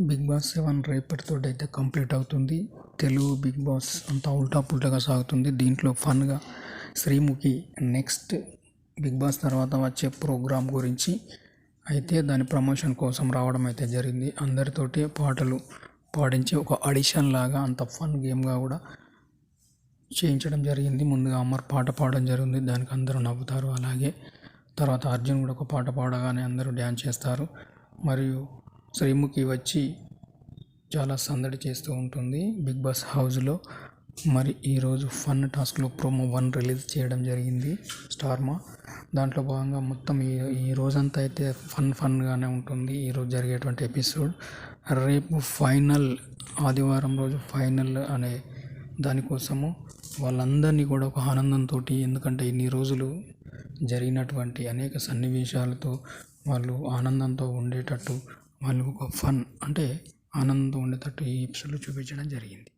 Big boss seven రేపటితో అయితే complete అవుతుంది. తెలుగు బిగ్ బాస్ అంతా ఉల్టా పుల్టాగా సాగుతుంది. దీంట్లో ఫన్గా శ్రీముఖి నెక్స్ట్ బిగ్ బాస్ తర్వాత వచ్చే ప్రోగ్రాం గురించి అయితే దాని ప్రమోషన్ కోసం రావడం అయితే జరిగింది. అందరితోటి పాటలు పాడించి ఒక ఆడిషన్ లాగా అంత ఫన్ గేమ్గా కూడా చేయించడం జరిగింది. ముందుగా అమర్ పాట పాడడం జరిగింది. దానికి అందరూ నవ్వుతారు. అలాగే తర్వాత అర్జున్ కూడా ఒక పాట పాడగానే అందరూ డ్యాన్స్ చేస్తారు. మరియు శ్రీముఖి వచ్చి చాలా సందడి చేస్తూ ఉంటుంది బిగ్ బాస్ హౌస్లో మరి ఈరోజు ఫన్ టాస్క్లో ప్రోమో వన్ రిలీజ్ చేయడం జరిగింది స్టార్మా. దాంట్లో భాగంగా మొత్తం ఈ ఈ రోజంతా అయితే ఫన్ ఫన్గానే ఉంటుంది ఈరోజు జరిగేటువంటి ఎపిసోడ్. రేపు ఫైనల్ ఆదివారం రోజు ఫైనల్ అనే దానికోసము వాళ్ళందరినీ కూడా ఒక ఆనందంతో ఎందుకంటే ఇన్ని రోజులు జరిగినటువంటి అనేక సన్నివేశాలతో వాళ్ళు ఆనందంతో ఉండేటట్టు వాళ్ళు ఒక ఫన్ అంటే ఆనందం ఉండేటట్టు ఈ ఎపిసోడ్లో చూపించడం జరిగింది.